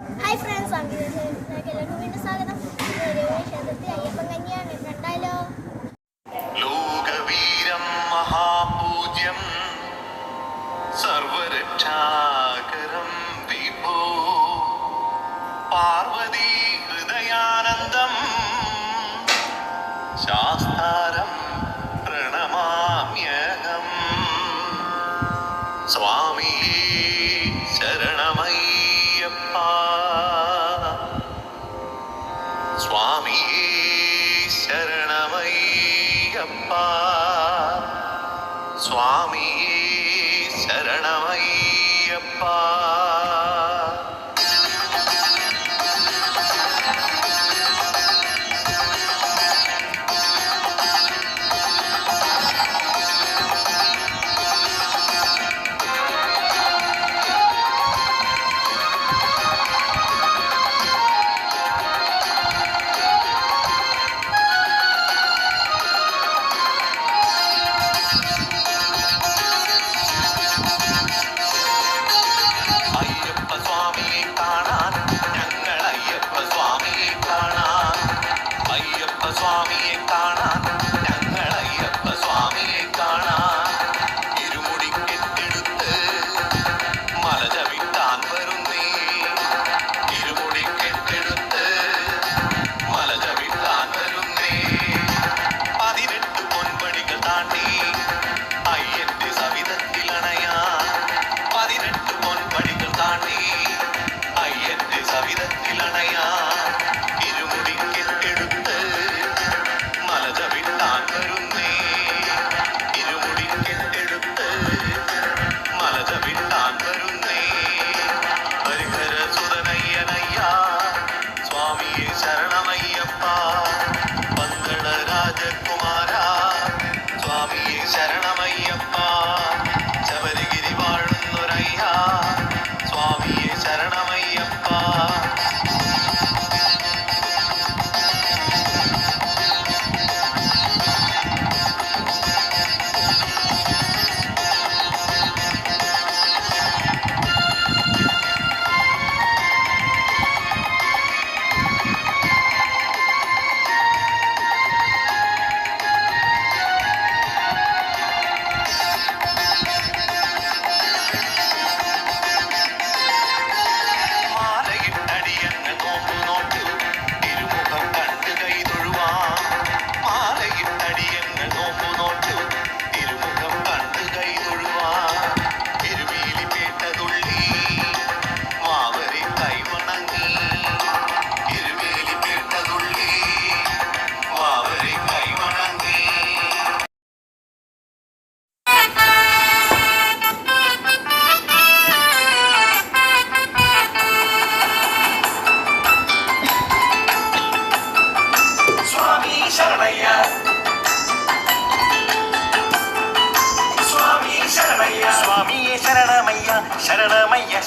Hi friends അങ്ങനെ എല്ലാവർക്കും വീണ്ടും സ്വാഗതം അയ്യപ്പൻ சுவாமியே சரணமையப்பா.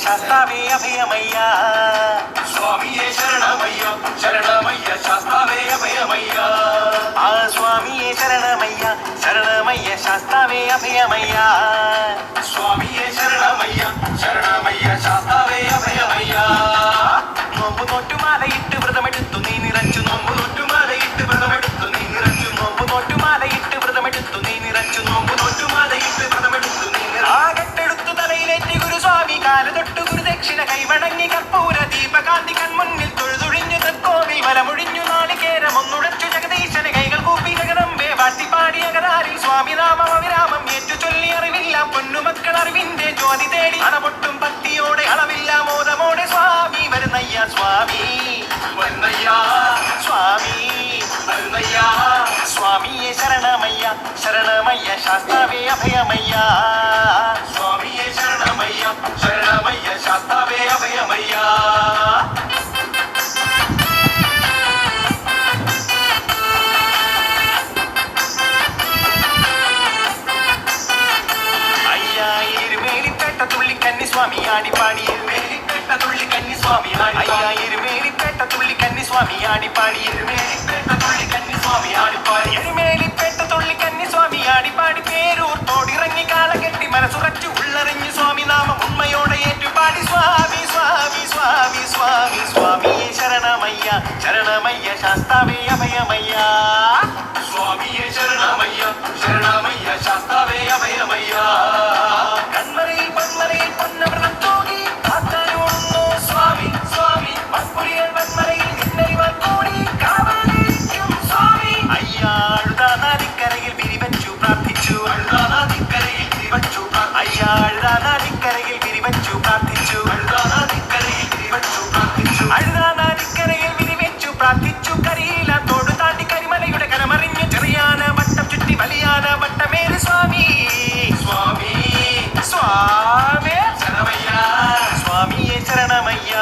சஸ்தாவே அபயமையா പാലിൽ സ്വാമിനാമം അവിരാമം ഏറ്റു ചൊല്ലി അറിവില്ല. പൊന്നുമക്കൾ അറിവിന്റെ ജ്യോതി തേടി അണപൊട്ടും ഭക്തിയോടെ അളവില്ല മോദമോടെ സ്വാമി. വരുന്നയ്യ സ്വാമി. വന്നയ്യ സ്വാമി. വന്നയ്യ സ്വാമിയെ ശരണമയ്യ. ശരണമയ്യ ശാസ്താവേ അഭയമയ്യ. സ്വാമിയെ ശരണമയ്യ. ശരണമയ്യ. சுவாமி ஆடி അയ്യാഴുത നദിക്കരയിൽ വിരിവച്ചു പ്രാർത്ഥിച്ചു. അഴുതാനദിക്കരയിൽ തിരിവച്ചു പ്രാർത്ഥിച്ചു. അഴുതാ നദിക്കരയിൽ വിരിവെച്ചു പ്രാർത്ഥിച്ചു. കരിയില കരിമലയുടെ കരമറിഞ്ഞു ചെറിയാന വട്ടം ചുറ്റി വലിയാന വട്ടമേറി സ്വാമി. സ്വാമി സ്വാമി സ്വാമിയെ ശരണമയ്യ.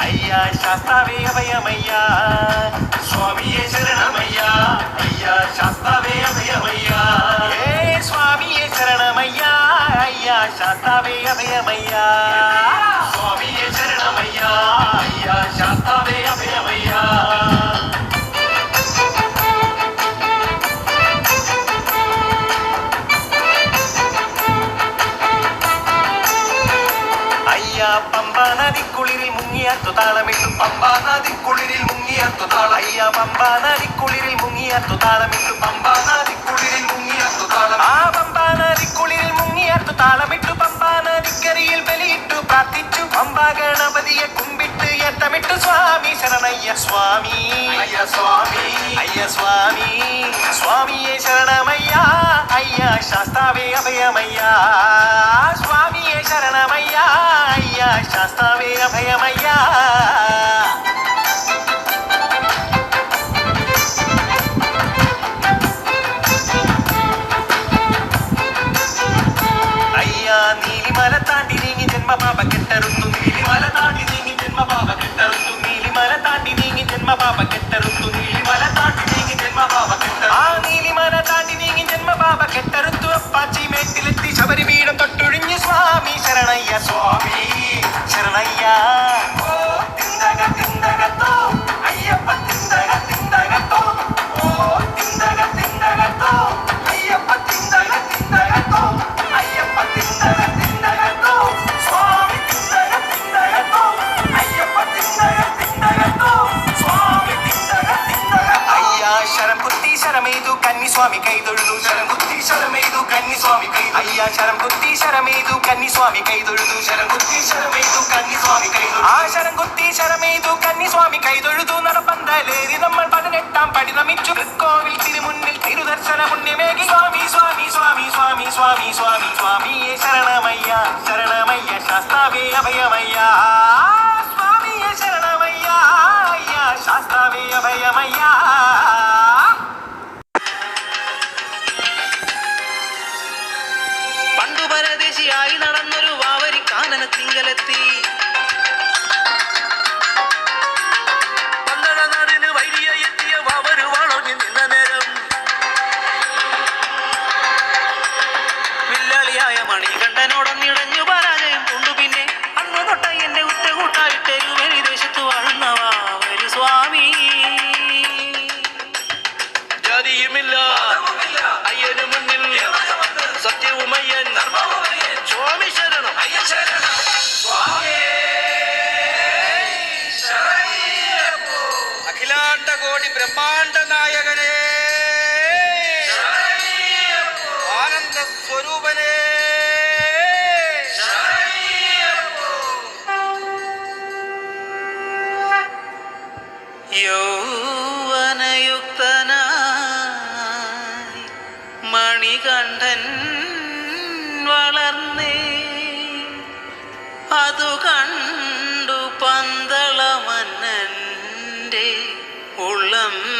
അയ്യ ശാസ്താവേ അഭയമയ്യ. സ്വാമിയെ ശരണമയ്യ. അയ്യ ശാസ്താവേ അഭയമയ്യ. അയ്യ ശാസ്താവേ അഭയമയ്യ സ്വാമിയെ ശരണമയ്യ അയ്യ ശാസ്താവേ അഭയമയ്യ അയ്യ പമ്പ നദിക്കുളിരിൽ മുങ്ങിയത്തു താളമിട്ടു പമ്പാ നദിക്കുളിരിൽ മുങ്ങിയത്തു താള അയ്യ പമ്പ നദിക്കുളിരിൽ മുങ്ങിയത്തു താളമിട്ടു എത്തമിട്ടു സ്വാമി ശരണയ്യ സ്വാമി അയ്യ സ്വാമി അയ്യ സ്വാമി സ്വാമിയെ ശരണമയ്യ അയ്യ ശാസ്താവേ അഭയമയ്യ സ്വാമിയെ ശരണമയ്യ അയ്യ ശാസ്താവേ ജന്മപാപ കെട്ടറുത്തു മല താണ്ടി നീങ്ങി ജന്മപാപ കെട്ടറുത്തു ആ നീലിമല താണ്ടി നീങ്ങി ജന്മപാപ കെട്ടറുത്തു അപ്പാച്ചി മേട്ടിലെത്തി ശബരിപീഠം തൊട്ടൊഴിഞ്ഞു സ്വാമി ശരണയ്യ. സ്വാമി ശരണയ്യ ഓ തിന്തക തിന്തകത്തോ കൈ അയ്യ ശരം കുത്തി ശരമേതു കന്നി സ്വാമി കൈതൊഴുതു ശരം കുത്തി ശരമെയ്തു കന്നി സ്വാമി കൈ ആ ശരം കുത്തി ശരമേതു കന്നി സ്വാമി കൈതൊഴുതു നടപ്പന്തലേറി നമ്മൾ പതിനെട്ടാം പടി നമിച്ചു തൃക്കോവിൽ തിരുമുന്നിൽ തിരുദർശന പുണ്യമേകി സ്വാമി സ്വാമി സ്വാമി സ്വാമി സ്വാമി സ്വാമി സ്വാമിയെ ശരണമയ്യ ശരണമയ്യ ശാസ്താവേ അഭയമയ്യ മണികണ്ഠൻ വളർന്നേ. അതു കണ്ടു പന്തളമന്നന്റെ ഉള്ളം